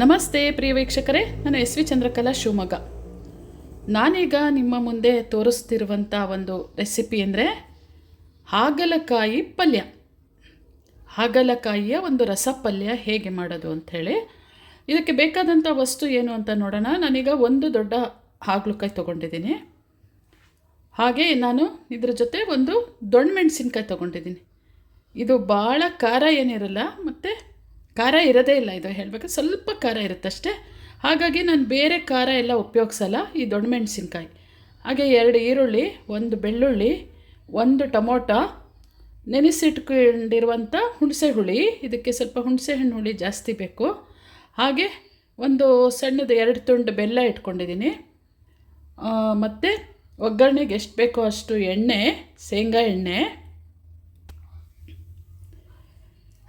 ನಮಸ್ತೆ ಪ್ರಿಯ ವೀಕ್ಷಕರೇ, ನಾನು ಎಸ್ ವಿ ಚಂದ್ರಕಲಾ ಶಿವಮೊಗ್ಗ. ನಾನೀಗ ನಿಮ್ಮ ಮುಂದೆ ತೋರಿಸ್ತಿರುವಂಥ ಒಂದು ರೆಸಿಪಿ ಅಂದರೆ ಹಾಗಲಕಾಯಿ ಪಲ್ಯ. ಹಾಗಲಕಾಯಿಯ ಒಂದು ರಸ ಪಲ್ಯ ಹೇಗೆ ಮಾಡೋದು ಅಂಥೇಳಿ ಇದಕ್ಕೆ ಬೇಕಾದಂಥ ವಸ್ತು ಏನು ಅಂತ ನೋಡೋಣ. ನಾನೀಗ ಒಂದು ದೊಡ್ಡ ಹಾಗಲಕಾಯಿ ತೊಗೊಂಡಿದ್ದೀನಿ. ಹಾಗೆ ನಾನು ಇದ್ರ ಜೊತೆ ಒಂದು ದೊಣ್ಣ ಮೆಣಸಿನ್ಕಾಯಿ ತೊಗೊಂಡಿದ್ದೀನಿ. ಇದು ಭಾಳ ಖಾರ ಏನಿರಲ್ಲ, ಮತ್ತು ಖಾರ ಇರೋದೇ ಇಲ್ಲ ಇದು ಹೇಳಬೇಕು. ಸ್ವಲ್ಪ ಖಾರ ಇರುತ್ತಷ್ಟೇ. ಹಾಗಾಗಿ ನಾನು ಬೇರೆ ಖಾರ ಎಲ್ಲ ಉಪಯೋಗಿಸಲ್ಲ. ಈ ದೊಡ್ಡ ಮೆಣಸಿನ್ಕಾಯಿ. ಹಾಗೆ ಎರಡು ಈರುಳ್ಳಿ, ಒಂದು ಬೆಳ್ಳುಳ್ಳಿ, ಒಂದು ಟೊಮೊಟೊ ನೆನೆಸಿಟ್ಕೊಂಡಿರುವಂಥ ಹುಣಸೆ ಹುಳಿ. ಇದಕ್ಕೆ ಸ್ವಲ್ಪ ಹುಣಸೆ ಹಣ್ಣು ಹುಳಿ ಜಾಸ್ತಿ ಬೇಕು. ಹಾಗೆ ಒಂದು ಸಣ್ಣದು ಎರಡು ತುಂಡು ಬೆಲ್ಲ ಇಟ್ಕೊಂಡಿದ್ದೀನಿ. ಮತ್ತು ಒಗ್ಗರಣೆಗೆ ಎಷ್ಟು ಬೇಕೋ ಅಷ್ಟು ಎಣ್ಣೆ, ಶೇಂಗಾ ಎಣ್ಣೆ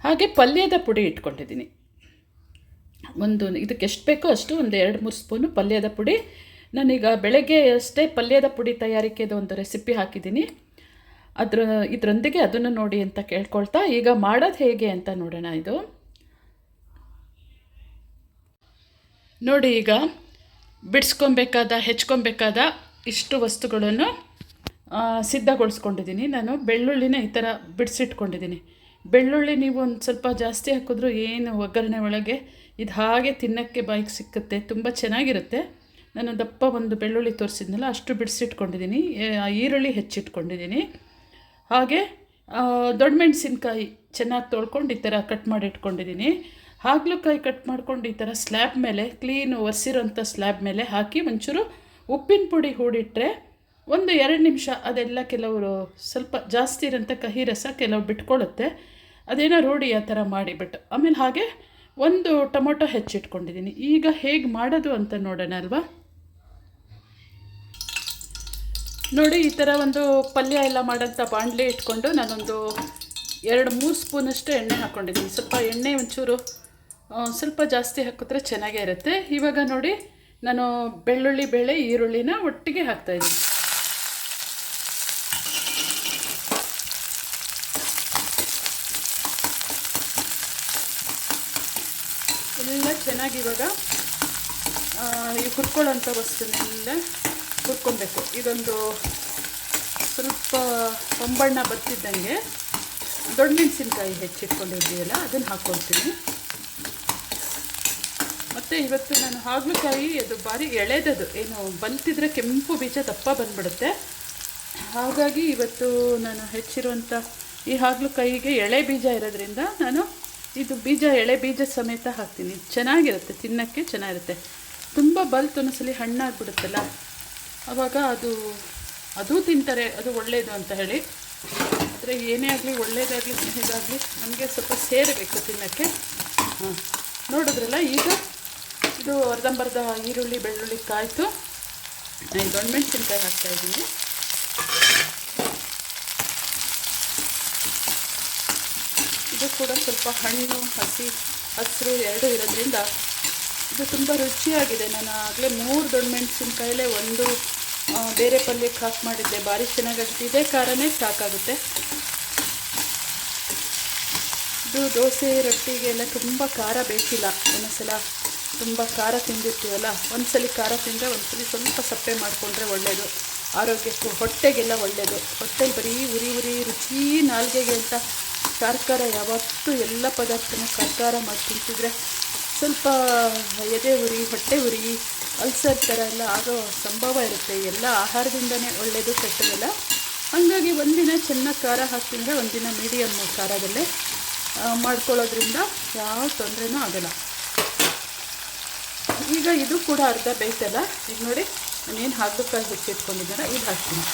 ಹಾಗೆ ಪಲ್ಯದ ಪುಡಿ ಇಟ್ಕೊಂಡಿದ್ದೀನಿ. ಒಂದು ಇದಕ್ಕೆ ಎಷ್ಟು ಬೇಕೋ ಅಷ್ಟು ಒಂದು ಎರಡು ಮೂರು ಸ್ಪೂನು ಪಲ್ಯದ ಪುಡಿ. ನಾನೀಗ ಬೆಳಗ್ಗೆ ಅಷ್ಟೇ ಪಲ್ಯದ ಪುಡಿ ತಯಾರಿಕೆದು ಒಂದು ರೆಸಿಪಿ ಹಾಕಿದ್ದೀನಿ. ಅದರ ಇದರೊಂದಿಗೆ ಅದನ್ನು ನೋಡಿ ಅಂತ ಕೇಳ್ಕೊಳ್ತಾ, ಈಗ ಮಾಡೋದು ಹೇಗೆ ಅಂತ ನೋಡೋಣ ಇದು. ನೋಡಿ ಈಗ ಬಿಡಿಸ್ಕೊಬೇಕಾದ, ಹೆಚ್ಕೊಬೇಕಾದ ಇಷ್ಟು ವಸ್ತುಗಳನ್ನು ಸಿದ್ಧಗೊಳಿಸ್ಕೊಂಡಿದ್ದೀನಿ. ನಾನು ಬೆಳ್ಳುಳ್ಳಿನ ಈ ಥರ ಬಿಡಿಸಿಟ್ಕೊಂಡಿದ್ದೀನಿ. ಬೆಳ್ಳುಳ್ಳಿ ನೀವು ಒಂದು ಸ್ವಲ್ಪ ಜಾಸ್ತಿ ಹಾಕಿದ್ರು ಏನು ಒಗ್ಗರಣೆ ಒಳಗೆ ಇದು ಹಾಗೆ ತಿನ್ನೋಕ್ಕೆ ಬಾಯಿಗೆ ಸಿಕ್ಕುತ್ತೆ, ತುಂಬ ಚೆನ್ನಾಗಿರುತ್ತೆ. ನಾನು ದಪ್ಪ ಒಂದು ಬೆಳ್ಳುಳ್ಳಿ ತೋರಿಸಿದ್ನಲ್ಲ, ಅಷ್ಟು ಬಿಡಿಸಿಟ್ಕೊಂಡಿದ್ದೀನಿ ಈರುಳ್ಳಿ ಹೆಚ್ಚಿಟ್ಕೊಂಡಿದ್ದೀನಿ ಹಾಗೆ ದೊಡ್ಡ ಮೆಣಸಿನ್ಕಾಯಿ ಚೆನ್ನಾಗಿ ತೊಳ್ಕೊಂಡು ಈ ಥರ ಕಟ್ ಮಾಡಿ ಇಟ್ಕೊಂಡಿದ್ದೀನಿ ಹಾಗಲಕಾಯಿ ಕಟ್ ಮಾಡ್ಕೊಂಡು ಈ ಥರ ಸ್ಲ್ಯಾಬ್ ಮೇಲೆ, ಕ್ಲೀನ್ ಒರೆಸಿರೋಂಥ ಸ್ಲ್ಯಾಬ್ ಮೇಲೆ ಹಾಕಿ ಒಂಚೂರು ಉಪ್ಪಿನ ಪುಡಿ ಹೂಡಿಟ್ರೆ ಒಂದು ಎರಡು ನಿಮಿಷ, ಅದೆಲ್ಲ ಕೆಲವರು ಸ್ವಲ್ಪ ಜಾಸ್ತಿ ಇರೋಂಥ ಕಹಿ ರಸ ಕೆಲವು ಬಿಟ್ಕೊಳ್ಳುತ್ತೆ ಅದೇನೋ ರೂಢಿ ಆ ಥರ ಮಾಡಿಬಿಟ್ಟು. ಆಮೇಲೆ ಹಾಗೆ ಒಂದು ಟೊಮೊಟೊ ಹೆಚ್ಚಿಟ್ಕೊಂಡಿದ್ದೀನಿ. ಈಗ ಹೇಗೆ ಮಾಡೋದು ಅಂತ ನೋಡೋಣ ಅಲ್ವಾ? ನೋಡಿ, ಈ ಥರ ಒಂದು ಪಲ್ಯ ಎಲ್ಲ ಮಾಡೋಂಥ ಬಾಣಲೆ ಇಟ್ಕೊಂಡು ನಾನೊಂದು ಎರಡು ಮೂರು ಸ್ಪೂನಷ್ಟು ಎಣ್ಣೆ ಹಾಕ್ಕೊಂಡಿದ್ದೀನಿ. ಸ್ವಲ್ಪ ಎಣ್ಣೆ ಒಂಚೂರು ಸ್ವಲ್ಪ ಜಾಸ್ತಿ ಹಾಕಿದ್ರೆ ಚೆನ್ನಾಗೇ ಇರುತ್ತೆ. ಇವಾಗ ನೋಡಿ, ನಾನು ಬೆಳ್ಳುಳ್ಳಿ, ಬೇಳೆ, ಈರುಳ್ಳಿನ ಒಟ್ಟಿಗೆ ಹಾಕ್ತಾಯಿದ್ದೀನಿ ಇವಾಗ ಈ ಹುರ್ಕೊಳ್ಳೋಂಥ ವಸ್ತುನೆಲ್ಲ ಹುರ್ಕೊಬೇಕು. ಇದೊಂದು ಸ್ವಲ್ಪ ಒಂಬಣ್ಣ ಬರ್ತಿದ್ದಂಗೆ ದೊಡ್ಡ ಮೆಣಸಿನ್ಕಾಯಿ ಹೆಚ್ಚಿಟ್ಕೊಂಡಿದ್ದೀವಲ್ಲ ಅದನ್ನು ಹಾಕ್ಕೊಳ್ತೀನಿ ಮತ್ತು ಇವತ್ತು ನಾನು ಹಾಗಲಕಾಯಿ, ಅದು ಭಾರಿ ಎಳೆದದು ಏನು, ಬಂತಿದ್ರೆ ಕೆಂಪು ಬೀಜ ದಪ್ಪ ಬಂದ್ಬಿಡುತ್ತೆ. ಹಾಗಾಗಿ ಇವತ್ತು ನಾನು ಹೆಚ್ಚಿರುವಂಥ ಈ ಹಾಗಲಕಾಯಿಗೆ ಎಳೆ ಬೀಜ ಇರೋದ್ರಿಂದ ನಾನು ಇದು ಬೀಜ, ಎಳೆ ಬೀಜ ಸಮೇತ ಹಾಕ್ತೀನಿ. ಚೆನ್ನಾಗಿರುತ್ತೆ, ತಿನ್ನೋಕ್ಕೆ ಚೆನ್ನಾಗಿರುತ್ತೆ. ತುಂಬ ಬಲ್ತು ಒಂದ್ಸಲಿ ಹಣ್ಣಾಗ್ಬಿಡುತ್ತಲ್ಲ? ಆವಾಗ ಅದು ಅದು ತಿಂತಾರೆ, ಅದು ಒಳ್ಳೆಯದು ಅಂತ ಹೇಳಿ. ಆದರೆ ಏನೇ ಆಗಲಿ, ಒಳ್ಳೇದಾಗಲಿ ಇದಾಗಲಿ ನಮಗೆ ಸ್ವಲ್ಪ ಸೇರಬೇಕು ತಿನ್ನೋಕ್ಕೆ. ಹಾಂ. ನೋಡಿದ್ರಲ್ಲ ಈಗ? ಇದು ಅರ್ಧಂಬರ್ಧ ಈರುಳ್ಳಿ, ಬೆಳ್ಳುಳ್ಳಿ ಕಾಯಿತು. ದೊಣ್ಣೆ ಮೆಣಸಿನ್ಕಾಯಿ ಹಾಕ್ತಾಯಿದ್ದೀನಿ ಕೂಡ ಸ್ವಲ್ಪ ಹಣ್ಣು ಹಸಿ, ಹಸಿರು ಎರಡೂ ಇರೋದ್ರಿಂದ ಇದು ತುಂಬ ರುಚಿಯಾಗಿದೆ. ನಾನು ಆಗಲೇ ಮೂರು ದೊಡ್ಡ ಮೆಣಸಿನ್ಕಾಯಲ್ಲೇ ಒಂದು ಬೇರೆ ಪಲ್ಯಕ್ಕೆ ಹಾಕಿ ಮಾಡಿದ್ದೆ. ಭಾರಿ ಚೆನ್ನಾಗಾಗುತ್ತೆ ಇದೇ ಖಾರನೇ ಸಾಕಾಗುತ್ತೆ. ಇದು ದೋಸೆ ರೊಟ್ಟಿಗೆಲ್ಲ ತುಂಬ ಖಾರ ಬೇಕಿಲ್ಲ. ಒಂದೊಂದ್ಸಲ ತುಂಬ ಖಾರ ತಿಂದಿರ್ತೀವಲ್ಲ? ಒಂದ್ಸಲಿ ಖಾರ ತಿಂದರೆ ಒಂದ್ಸಲಿ ಸ್ವಲ್ಪ ಸಪ್ಪೆ ಮಾಡಿಕೊಂಡ್ರೆ ಒಳ್ಳೆಯದು ಆರೋಗ್ಯಕ್ಕೂ ಹೊಟ್ಟೆಗೆಲ್ಲ ಒಳ್ಳೆಯದು ಹೊಟ್ಟೆಲಿ ಬರೀ ಉರಿ ಉರಿ ರುಚಿ ನಾಲ್ಗೆಗೆ ಅಂತ ಖಾರ ಯಾವತ್ತೂ ಎಲ್ಲ ಪದಾರ್ಥನೂ ಖಾರ ಮಾಡಿ ತಿಂತಿದ್ರೆ ಸ್ವಲ್ಪ ಎದೆ ಉರಿ, ಹೊಟ್ಟೆ ಉರಿ, ಅಲ್ಸರ್ ಥರ ಎಲ್ಲ ಆಗೋ ಸಂಭವ ಇರುತ್ತೆ. ಎಲ್ಲ ಆಹಾರದಿಂದನೇ ಒಳ್ಳೆಯದು ಕೆಟ್ಟದಲ್ಲ ಹಾಗಾಗಿ ಒಂದಿನ ಚೆನ್ನಾಗಿ ಖಾರ ಹಾಕ್ತಿದ್ರೆ ಒಂದಿನ ಮೀಡಿಯಮ್ ಖಾರದಲ್ಲೇ ಮಾಡ್ಕೊಳ್ಳೋದ್ರಿಂದ ಯಾವ ತೊಂದರೆನೂ ಆಗಲ್ಲ. ಈಗ ಇದು ಕೂಡ ಅರ್ಧ ಬೇಯ್ತಲ್ಲ? ಈಗ ನೋಡಿ, ನಾನೇನು ಹಾಗಲಕಾಯಿ ಹೆಚ್ಚಿಟ್ಕೊಂಡಿದ್ದಾರೆ ಇದು ಹಾಕ್ತೀನಿ.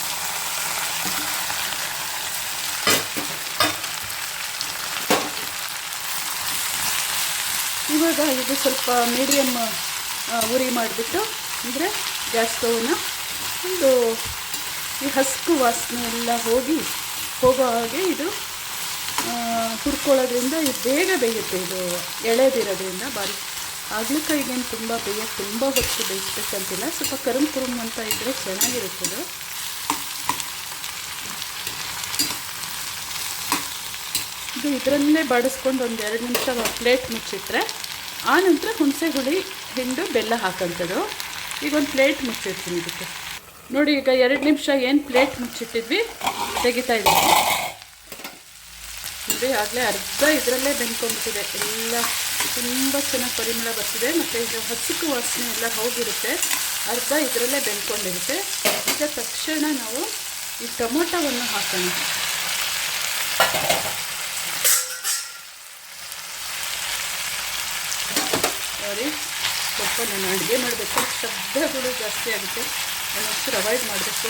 ಇವಾಗ ಇದು ಸ್ವಲ್ಪ ಮೀಡಿಯಮ್ ಉರಿ ಮಾಡಿಬಿಟ್ಟು ಅಂದರೆ ಗ್ಯಾಸ್ ಸ್ಟವ್ನ ಒಂದು ಈ ಹಸ್ಕು ವಾಸನೆ ಎಲ್ಲ ಹೋಗಿ ಹೋಗೋ ಹಾಗೆ ಇದು ಹುರ್ಕೊಳ್ಳೋದ್ರಿಂದ ಇದು ಬೇಗ ಬೇಯುತ್ತೆ. ಇದು ಎಳೆದಿರೋದ್ರಿಂದ ಬಾರಿ. ಆಗ್ಲಿಕಾಯಿಗೇನು ತುಂಬ ಬೇಯ ತುಂಬ ಹೊತ್ತು ಬೇಯಿಸ್ಬೇಕಂತಿಲ್ಲ. ಸ್ವಲ್ಪ ಕರುಮ್ ಕುರುಮ್ ಅಂತ ಇದ್ದರೆ ಚೆನ್ನಾಗಿರುತ್ತೆ ಇದು ಇದು ಇದರಲ್ಲೇ ಬಾಡಿಸ್ಕೊಂಡು ಒಂದು ಎರಡು ನಿಮಿಷ ಪ್ಲೇಟ್ ಮುಚ್ಚಿಟ್ರೆ ಆ ನಂತರ ಹುಣಸೆ ಹುಳಿ ಹಿಂಡು ಬೆಲ್ಲ ಹಾಕೋಂಥದ್ದು ಈಗ ಒಂದು ಪ್ಲೇಟ್ ಮುಚ್ಚಿರ್ತೀನಿ ಇದಕ್ಕೆ. ನೋಡಿ, ಈಗ ಎರಡು ನಿಮಿಷ ಏನು ಪ್ಲೇಟ್ ಮುಚ್ಚಿಟ್ಟಿದ್ವಿ? ತೆಗಿತಾ ಇದ್ದೀವಿ ನೋಡಿ, ಆಗಲೇ ಅರ್ಧ ಇದರಲ್ಲೇ ಬೆಂದ್ಕೊಂಡ್ಬಿಟ್ಟಿದೆ. ಎಲ್ಲ ತುಂಬ ಚೆನ್ನಾಗಿ ಪರಿಮಳ ಬರ್ತಿದೆ. ಮತ್ತು ಈಗ ಹಸಿಕು ವಾಸನೆ ಎಲ್ಲ ಹೋಗಿರುತ್ತೆ. ಅರ್ಧ ಇದರಲ್ಲೇ ಬೆಂದ್ಕೊಂಡಿರುತ್ತೆ. ಈಗ ತಕ್ಷಣ ನಾವು ಈ ಟೊಮೊಟೊವನ್ನು ಹಾಕೋಣ. ಸಾರಿ ಸ್ವಲ್ಪ ನಾನು ಅಡುಗೆ ಮಾಡಬೇಕು. ಶಬ್ದಗಳು ಜಾಸ್ತಿ ಆಗುತ್ತೆ. ನಾನು ಅಷ್ಟು ಅವಾಯ್ಡ್ ಮಾಡಬೇಕು.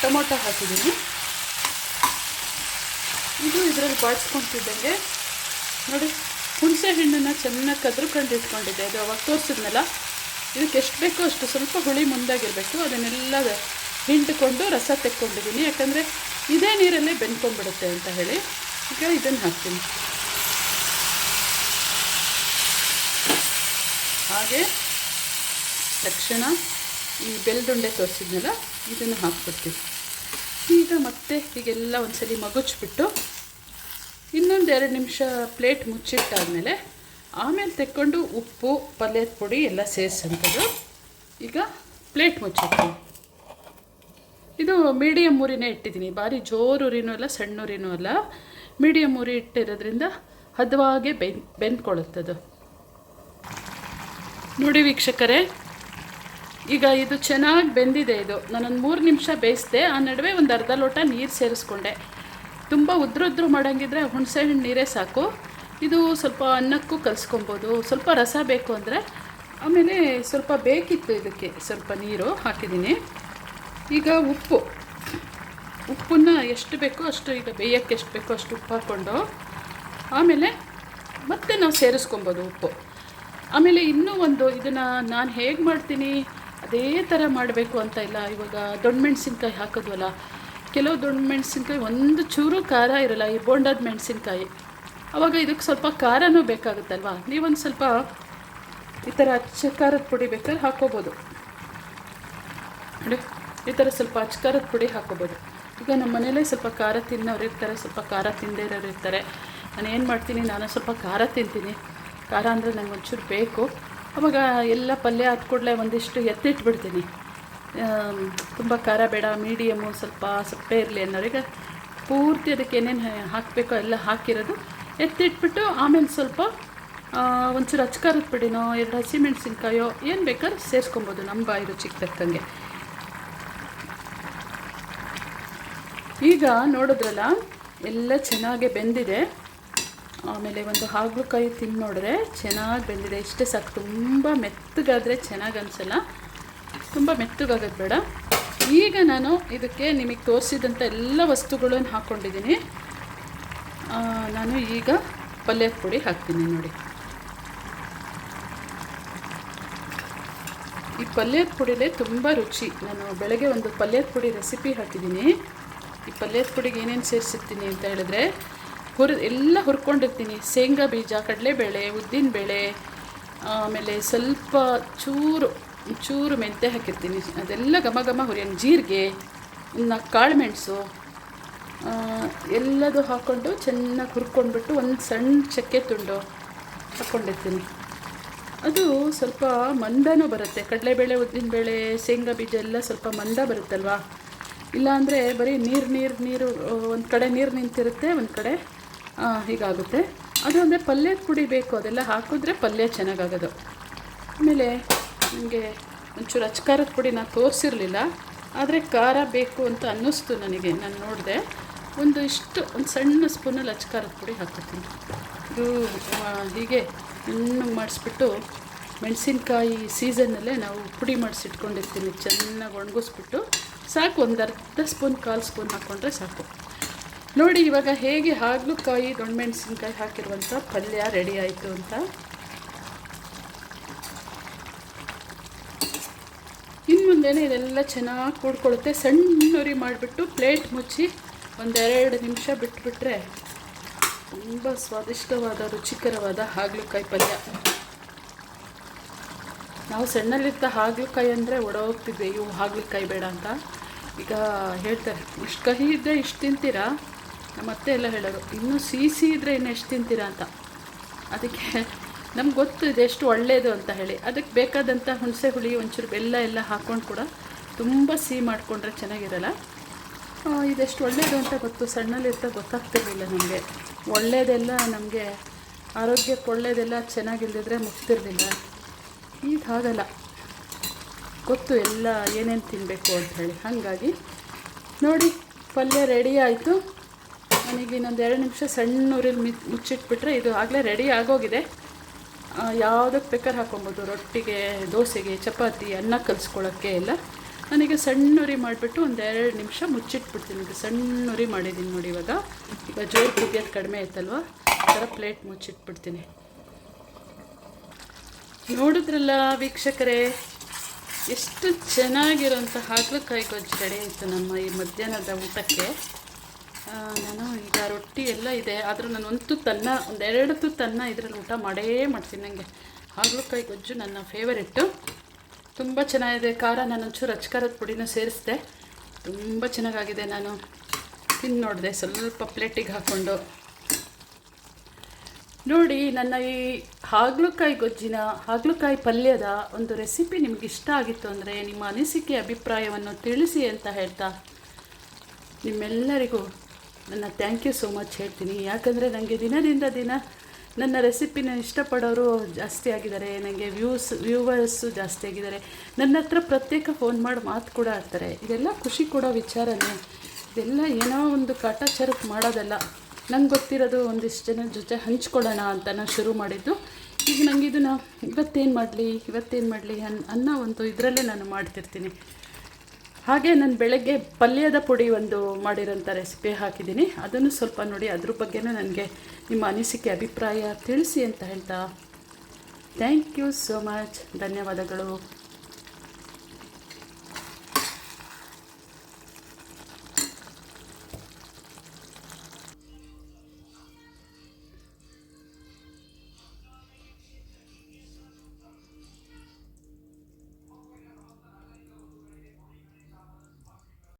ಟೊಮೊಟೊ ಹಾಕಿದ್ದೀನಿ. ಇದು ಇದರಲ್ಲಿ ಬಾಡಿಸ್ಕೊತಿದ್ದಂಗೆ ನೋಡಿ, ಹುಣಸೆ ಹಣ್ಣನ್ನು ಚೆನ್ನಾಗಿ ಕದ್ರುಕೊಂಡು ಇಟ್ಕೊಂಡಿದ್ದೆ. ಅದು ಅವಾಗ ತೋರಿಸಿದ್ನಲ್ಲ. ಇದಕ್ಕೆ ಎಷ್ಟು ಬೇಕೋ ಅಷ್ಟು ಸ್ವಲ್ಪ ಹುಳಿ ಮುಂದಾಗಿರಬೇಕು. ಅದನ್ನೆಲ್ಲ ಹಿಂಡ್ಕೊಂಡು ರಸ ತೆಕ್ಕೊಂಡಿದ್ದೀನಿ. ಯಾಕಂದರೆ ಇದೇ ನೀರಲ್ಲೇ ಬೆಂದ್ಕೊಂಡ್ಬಿಡುತ್ತೆ ಅಂತ ಹೇಳಿ. ಈಗ ಇದನ್ನು ಹಾಕ್ತೀನಿ. ಹಾಗೆ ತಕ್ಷಣ ಈ ಬೆಲ್ದುಂಡೆ ತೋರಿಸಿದ್ನಲ್ಲ, ಇದನ್ನು ಹಾಕ್ಬಿಡ್ತೀವಿ. ಈಗ ಮತ್ತೆ ಹೀಗೆಲ್ಲ ಒಂದ್ಸಲಿ ಮಗುಚ್ಬಿಟ್ಟು ಇನ್ನೊಂದು ಎರಡು ನಿಮಿಷ ಪ್ಲೇಟ್ ಮುಚ್ಚಿಟ್ಟಾದಮೇಲೆ ಆಮೇಲೆ ತೆಕ್ಕೊಂಡು ಉಪ್ಪು, ಪಲ್ಯದ ಪುಡಿ ಎಲ್ಲ ಸೇರಿಸಂಥದ್ದು ಈಗ ಪ್ಲೇಟ್ ಮುಚ್ಚಿಡ್ತೀನಿ ಇದು ಮೀಡಿಯಮ್ ಉರಿನೇ ಇಟ್ಟಿದ್ದೀನಿ. ಭಾರಿ ಜೋರು ಉರಿನೂ ಅಲ್ಲ, ಸಣ್ಣ ಉರಿನೂ ಅಲ್ಲ. ಮೀಡಿಯಮ್ ಉರಿ ಇಟ್ಟಿರೋದ್ರಿಂದ ಹದವಾಗೆ ಬೆನ್ ಬೆಂದ್ಕೊಳ್ಳುತ್ತದು ನೋಡಿ ವೀಕ್ಷಕರೇ, ಈಗ ಇದು ಚೆನ್ನಾಗಿ ಬೆಂದಿದೆ ಇದು. ನಾನೊಂದು ಮೂರು ನಿಮಿಷ ಬೇಯಿಸಿದೆ, ಆ ನಡುವೆ ಒಂದು ಅರ್ಧ ಲೋಟ ನೀರು ಸೇರಿಸ್ಕೊಂಡೆ. ತುಂಬ ಉದ್ರುದ್ರು ಮಾಡೋಂಗಿದ್ರೆ ಹುಣಸೆ ಹಣ್ಣು ನೀರೇ ಸಾಕು. ಇದು ಸ್ವಲ್ಪ ಅನ್ನಕ್ಕೂ ಕಲಿಸ್ಕೊಬೋದು. ಸ್ವಲ್ಪ ರಸ ಬೇಕು ಅಂದರೆ, ಆಮೇಲೆ ಸ್ವಲ್ಪ ಬೇಕಿತ್ತು ಇದಕ್ಕೆ, ಸ್ವಲ್ಪ ನೀರು ಹಾಕಿದ್ದೀನಿ. ಈಗ ಉಪ್ಪು. ಉಪ್ಪನ್ನು ಎಷ್ಟು ಬೇಕೋ ಅಷ್ಟು ಈಗ ಬೇಯಕ್ಕೆ ಎಷ್ಟು ಬೇಕೋ ಅಷ್ಟು ಉಪ್ಪು ಹಾಕ್ಕೊಂಡು ಆಮೇಲೆ ಮತ್ತೆ ನಾವು ಸೇರಿಸ್ಕೊಬೋದು ಉಪ್ಪು. ಆಮೇಲೆ ಇನ್ನೂ ಒಂದು ಇದನ್ನು ನಾನು ಹೇಗೆ ಮಾಡ್ತೀನಿ, ಅದೇ ಥರ ಮಾಡಬೇಕು ಅಂತ ಇಲ್ಲ. ಇವಾಗ ದೊಣ್ಣೆ ಮೆಣಸಿನ್ಕಾಯಿ ಹಾಕಿದ್ವಲ್ಲ, ಕೆಲವು ದೊಣ್ಣೆ ಮೆಣಸಿನ್ಕಾಯಿ ಒಂದು ಚೂರು ಖಾರ ಇರಲ್ಲ, ಈ ಬೋಂಡಾದ ಮೆಣಸಿನ್ಕಾಯಿ. ಆವಾಗ ಇದಕ್ಕೆ ಸ್ವಲ್ಪ ಖಾರನೂ ಬೇಕಾಗುತ್ತಲ್ವಾ? ನೀವೊಂದು ಸ್ವಲ್ಪ ಈ ಥರ ಅಚ್ಚ ಖಾರದ ಪುಡಿ ಬೇಕಾದ್ರೆ ಹಾಕ್ಕೋಬೋದು ನೋಡಿ, ಈ ಥರ ಸ್ವಲ್ಪ ಅಚ್ಚ ಖಾರದ ಪುಡಿ ಹಾಕ್ಕೋಬೋದು ಈಗ ನಮ್ಮ ಮನೇಲೇ ಸ್ವಲ್ಪ ಖಾರ ತಿನ್ನೋರು ಇರ್ತಾರೆ ಸ್ವಲ್ಪ ಖಾರ ತಿಂದೇ ಇರೋರು ಇರ್ತಾರೆ ನಾನು ಏನು ಮಾಡ್ತೀನಿ ನಾನು ಸ್ವಲ್ಪ ಖಾರ ತಿಂತೀನಿ. ಖಾರ ಅಂದರೆ ನಂಗೆ ಒಂಚೂರು ಬೇಕು. ಅವಾಗ ಎಲ್ಲ ಪಲ್ಯ ಆದ ಕೂಡಲೇ ಒಂದಿಷ್ಟು ಎತ್ತಿಟ್ಬಿಡ್ತೀನಿ. ತುಂಬ ಖಾರ ಬೇಡ ಮೀಡಿಯಮ್ಮು ಸ್ವಲ್ಪ ಸಪ್ಪೆ ಇರಲಿ ಅನ್ನೋರಿಗೆ ಪೂರ್ತಿ ಅದಕ್ಕೆ ಏನೇನು ಹಾಕಬೇಕೋ ಎಲ್ಲ ಹಾಕಿರೋದು ಎತ್ತಿಟ್ಬಿಟ್ಟು ಆಮೇಲೆ ಸ್ವಲ್ಪ ಒಂಚೂರು ಅಚ್ಕಾರದ ಪುಡಿನೋ, ಎರಡು ಹಸಿಮೆಣಸಿನ್ಕಾಯೋ ಏನು ಬೇಕಾದ್ರೂ ಸೇರಿಸ್ಕೊಬೋದು ನಮ್ಮ ಬಾಯಿ ರುಚಿಗೆ ತಕ್ಕಂಗೆ. ಈಗ ನೋಡಿದ್ರಲ್ಲ, ಎಲ್ಲ ಚೆನ್ನಾಗೆ ಬೆಂದಿದೆ. ಆಮೇಲೆ ಒಂದು ಹಾಗಲಕಾಯಿ ತಿಂದು ನೋಡಿದ್ರೆ ಚೆನ್ನಾಗಿ ಬೆಂದಿದೆ. ಇಷ್ಟೇ ಸಾಕು. ತುಂಬ ಮೆತ್ತಗಾದರೆ ಚೆನ್ನಾಗಿ ಅನಿಸಲ್ಲ. ತುಂಬ ಮೆತ್ತಗಾಗೋದು ಬೇಡ. ಈಗ ನಾನು ಇದಕ್ಕೆ ನಿಮಗೆ ತೋರಿಸಿದಂಥ ಎಲ್ಲ ವಸ್ತುಗಳನ್ನು ಹಾಕ್ಕೊಂಡಿದ್ದೀನಿ ನಾನು ಈಗ ಪಲ್ಯದ ಪುಡಿ ಹಾಕ್ತೀನಿ ನೋಡಿ. ಈ ಪಲ್ಯದ ಪುಡಿಲೇ ತುಂಬ ರುಚಿ. ನಾನು ಬೆಳಗ್ಗೆ ಒಂದು ಪಲ್ಯದ ಪುಡಿ ರೆಸಿಪಿ ಹಾಕಿದ್ದೀನಿ. ಈ ಪಲ್ಯದ ಪುಡಿಗೆ ಏನೇನು ಸೇರಿಸಿರ್ತೀನಿ ಅಂತ ಹೇಳಿದ್ರೆ ಹುರ್ ಎಲ್ಲ ಹುರ್ಕೊಂಡಿರ್ತೀನಿ. ಶೇಂಗಾ ಬೀಜ, ಕಡಲೆಬೇಳೆ, ಉದ್ದಿನಬೇಳೆ, ಆಮೇಲೆ ಸ್ವಲ್ಪ ಚೂರು ಚೂರು ಮೆಂತೆ ಹಾಕಿರ್ತೀನಿ. ಅದೆಲ್ಲ ಘಮ ಘಮ ಹುರಿಯಂಗೆ ಜೀರಿಗೆ, ಇನ್ನು ಕಾಳು ಮೆಣಸು ಎಲ್ಲದು ಹಾಕ್ಕೊಂಡು ಚೆನ್ನಾಗಿ ಹುರ್ಕೊಂಡ್ಬಿಟ್ಟು ಒಂದು ಸಣ್ಣ ಚಕ್ಕೆ ತುಂಡು ಹಾಕ್ಕೊಂಡಿರ್ತೀನಿ ಅದು ಸ್ವಲ್ಪ ಮಂದನೂ ಬರುತ್ತೆ. ಕಡಲೆಬೇಳೆ, ಉದ್ದಿನಬೇಳೆ, ಶೇಂಗಾ ಬೀಜ ಎಲ್ಲ ಸ್ವಲ್ಪ ಮಂದ ಬರುತ್ತಲ್ವಾ? ಇಲ್ಲಾಂದರೆ ಬರೀ ನೀರು ನೀರು ನೀರು, ಒಂದು ಕಡೆ ನೀರು ನಿಂತಿರುತ್ತೆ, ಒಂದು ಕಡೆ ಹೀಗಾಗುತ್ತೆ. ಅದು ಅಂದರೆ ಪಲ್ಯದ ಪುಡಿ ಬೇಕು, ಅದೆಲ್ಲ ಹಾಕಿದ್ರೆ ಪಲ್ಯ ಚೆನ್ನಾಗಾಗೋದು. ಆಮೇಲೆ ನನಗೆ ಒಂಚೂರು ಅಚ್ಕಾರದ ಪುಡಿ ನಾನು ತೋರಿಸಿರಲಿಲ್ಲ, ಆದರೆ ಖಾರ ಬೇಕು ಅಂತ ಅನ್ನಿಸ್ತು ನನಗೆ, ನಾನು ನೋಡಿದೆ. ಒಂದು ಇಷ್ಟು, ಒಂದು ಸಣ್ಣ ಸ್ಪೂನಲ್ಲಿ ಅಚ್ಕಾರದ ಪುಡಿ ಹಾಕ್ಕೊತೀನಿ. ಇದು ಹೀಗೆ ಇನ್ನೂ ಮಾಡಿಸ್ಬಿಟ್ಟು ಮೆಣಸಿನ್ಕಾಯಿ ಸೀಸನ್ನಲ್ಲೇ ನಾವು ಪುಡಿ ಮಾಡಿಸಿಟ್ಕೊಂಡಿರ್ತೀನಿ ಚೆನ್ನಾಗಿ ಒಣಗಿಸ್ಬಿಟ್ಟು. ಸಾಕು ಒಂದು ಅರ್ಧ ಸ್ಪೂನ್, ಕಾಲು ಸ್ಪೂನ್ ಹಾಕ್ಕೊಂಡ್ರೆ ಸಾಕು. ನೋಡಿ, ಇವಾಗ ಹೇಗೆ ಹಾಗಲಕಾಯಿ, ದೊಣ್ಣೆಮೆಣಸಿನ್ಕಾಯಿ ಹಾಕಿರುವಂಥ ಪಲ್ಯ ರೆಡಿ ಆಯಿತು ಅಂತ. ಇನ್ನು ಇದೆಲ್ಲ ಚೆನ್ನಾಗಿ ಕೂಡ್ಕೊಳ್ಳುತ್ತೆ. ಸಣ್ಣ ಉರಿ ಮಾಡಿಬಿಟ್ಟು ಪ್ಲೇಟ್ ಮುಚ್ಚಿ ಒಂದೆರಡು ನಿಮಿಷ ಬಿಟ್ಬಿಟ್ರೆ ತುಂಬ ಸ್ವಾದಿಷ್ಟವಾದ, ರುಚಿಕರವಾದ ಹಾಗಲಕಾಯಿ ಪಲ್ಯ. ನಾವು ಸಣ್ಣಲ್ಲಿರ್ತ ಹಾಗಲಕಾಯಿ ಅಂದರೆ ಒಡೋಗ್ತಿದ್ದೆ ಇವು ಹಾಗಲಕಾಯಿ ಬೇಡ ಅಂತ. ಈಗ ಹೇಳ್ತಾರೆ, ಇಷ್ಟು ಕಹಿ ಇದ್ದರೆ ಇಷ್ಟು ತಿಂತೀರಾ? ನಮ್ಮ ಅತ್ತೆ ಎಲ್ಲ ಹೇಳೋರು, ಇನ್ನೂ ಸಿಹಿ ಇದ್ದರೆ ಇನ್ನು ಎಷ್ಟು ತಿಂತೀರಾ ಅಂತ? ಅದಕ್ಕೆ ನಮ್ಗೆ ಗೊತ್ತು ಇದು ಎಷ್ಟು ಒಳ್ಳೆಯದು ಅಂತ ಹೇಳಿ. ಅದಕ್ಕೆ ಬೇಕಾದಂಥ ಹುಣಸೆ, ಹುಳಿ, ಒಂಚೂರು ಬೆಲ್ಲ ಎಲ್ಲ ಹಾಕ್ಕೊಂಡು ಕೂಡ ತುಂಬ ಸಿಹಿ ಮಾಡಿಕೊಂಡ್ರೆ ಚೆನ್ನಾಗಿರಲ್ಲ. ಇದೆಷ್ಟು ಒಳ್ಳೆಯದು ಅಂತ ಗೊತ್ತು ಸಣ್ಣಲ್ಲಿರ್ತಾ ಗೊತ್ತಾಗ್ತಿರ್ಲಿಲ್ಲ ನಮಗೆ. ಒಳ್ಳೆಯದೆಲ್ಲ ನಮಗೆ ಆರೋಗ್ಯಕ್ಕೆ ಒಳ್ಳೆಯದೆಲ್ಲ ಚೆನ್ನಾಗಿಲ್ಲದಿದ್ರೆ ಮುಗ್ತಿರ್ಲಿಲ್ಲ. ಈಗ ಹಾಗಲ್ಲ. ಗೊತ್ತು ಎಲ್ಲ ಏನೇನು ತಿನ್ನಬೇಕು ಅಂತ ಹೇಳಿ. ಹಾಗಾಗಿ ನೋಡಿ, ಪಲ್ಯ ರೆಡಿ ಆಯಿತು. ನನಗೆ ಇನ್ನೊಂದು ಎರಡು ನಿಮಿಷ ಸಣ್ಣ ಉರಿಲಿ ಮಿ ಮುಚ್ಚಿಟ್ಬಿಟ್ರೆ ಇದು ಆಗಲೇ ರೆಡಿ ಆಗೋಗಿದೆ. ಯಾವುದಕ್ಕೆ ಬೇಕಾದ್ರೆ ಹಾಕೊಬೋದು ರೊಟ್ಟಿಗೆ, ದೋಸೆಗೆ, ಚಪಾತಿ, ಅನ್ನ ಕಲಿಸ್ಕೊಳ್ಳೋಕ್ಕೆ ಎಲ್ಲ. ನನಗೆ ಸಣ್ಣ ಉರಿ ಮಾಡಿಬಿಟ್ಟು ಒಂದು ಎರಡು ನಿಮಿಷ ಮುಚ್ಚಿಟ್ಬಿಡ್ತೀನಿ. ಇದು ಸಣ್ಣ ಉರಿ ಮಾಡಿದ್ದೀನಿ ನೋಡಿ ಇವಾಗ. ಈಗ ಜೋರು ಕುದಿಯೋದು ಕಡಿಮೆ ಆಯ್ತಲ್ವ? ಆ ಥರ ಪ್ಲೇಟ್ ಮುಚ್ಚಿಟ್ಬಿಡ್ತೀನಿ. ನೋಡಿದ್ರಲ್ಲ ವೀಕ್ಷಕರೇ, ಎಷ್ಟು ಚೆನ್ನಾಗಿರೋಂಥ ಹಾಗಲಕಾಯಿ ಗೊಜ್ಜು ರೆಡಿ ಆಯಿತು ನಮ್ಮ ಈ ಮಧ್ಯಾಹ್ನದ ಊಟಕ್ಕೆ. ನಾನು ಈಗ ರೊಟ್ಟಿ ಎಲ್ಲ ಇದೆ, ಆದರೂ ನಾನು ಒಂದು ತುತ್ತನ್ನ ಒಂದೆರಡು ತುತ್ತನ್ನ ಇದರಲ್ಲಿ ಊಟ ಮಾಡೇ ಮಾಡ್ತೀನಿ ನನಗೆ ಹಾಗಲಕಾಯಿ ಗೊಜ್ಜು ನನ್ನ ಫೇವರೆಟ್ಟು ತುಂಬ ಚೆನ್ನಾಗಿದೆ. ಖಾರ ನಾನು ಒಂಚೂರು ಅಚ್ಕಾರದ ಪುಡಿನ ಸೇರಿಸಿದೆ. ತುಂಬ ಚೆನ್ನಾಗಾಗಿದೆ ನಾನು. ತಿಂದು ನೋಡಿದೆ, ಸ್ವಲ್ಪ ಪ್ಲೇಟಿಗೆ ಹಾಕ್ಕೊಂಡು. ನೋಡಿ, ನನ್ನ ಈ ಹಾಗಲಕಾಯಿ ಗೊಜ್ಜಿನ, ಹಾಗಲಕಾಯಿ ಪಲ್ಯದ ಒಂದು ರೆಸಿಪಿ ನಿಮ್ಗೆ ಇಷ್ಟ ಆಗಿತ್ತು ಅಂದರೆ ನಿಮ್ಮ ಅನಿಸಿಕೆ, ಅಭಿಪ್ರಾಯವನ್ನು ತಿಳಿಸಿ ಅಂತ ಹೇಳ್ತಾ ನಿಮ್ಮೆಲ್ಲರಿಗೂ ನನ್ನ ಥ್ಯಾಂಕ್ ಯು ಸೋ ಮಚ್ ಹೇಳ್ತೀನಿ. ಯಾಕಂದರೆ ನನಗೆ ದಿನದಿಂದ ದಿನ ನನ್ನ ರೆಸಿಪಿನ ಇಷ್ಟಪಡೋರು ಜಾಸ್ತಿ ಆಗಿದ್ದಾರೆ. ನನಗೆ ವ್ಯೂಸ್ ವ್ಯೂವರ್ಸು ಜಾಸ್ತಿ ಆಗಿದ್ದಾರೆ. ನನ್ನ ಹತ್ರ ಪ್ರತ್ಯೇಕ ಫೋನ್ ಮಾಡಿ ಮಾತು ಕೂಡ ಆಡ್ತಾರೆ ಇದೆಲ್ಲ ಖುಷಿ ಕೊಡೋ ವಿಚಾರನೇ. ಇದೆಲ್ಲ ಏನೋ ಒಂದು ಕಾಟಾಚಾರಕ್ಕೆ ಮಾಡೋದಲ್ಲ. ನಂಗೆ ಗೊತ್ತಿರೋದು ಒಂದಿಷ್ಟು ಜನ ಜೊತೆ ಹಂಚ್ಕೊಳ್ಳೋಣ ಅಂತ ನಾನು ಶುರು ಮಾಡಿದ್ದು. ಈಗ ನನಗೆ ನಾ ಇವತ್ತೇನು ಮಾಡಲಿ ಇವತ್ತೇನು ಮಾಡಲಿ ಅನ್ನೋ ಒಂದು ಇದರಲ್ಲೇ ನಾನು ಮಾಡ್ತಿರ್ತೀನಿ. ಹಾಗೆ ನಾನು ಬೆಳಗ್ಗೆ ಪಲ್ಯದ ಪುಡಿ ಒಂದು ಮಾಡಿರೋಂಥ ರೆಸಿಪಿ ಹಾಕಿದ್ದೀನಿ. ಅದನ್ನು ಸ್ವಲ್ಪ ನೋಡಿ, ಅದ್ರ ಬಗ್ಗೆನೂ ನನಗೆ ನಿಮ್ಮ ಅನಿಸಿಕೆ, ಅಭಿಪ್ರಾಯ ತಿಳಿಸಿ ಅಂತ ಹೇಳ್ತಾ. ಥ್ಯಾಂಕ್ ಯು ಸೋ ಮಚ್ ಧನ್ಯವಾದಗಳು.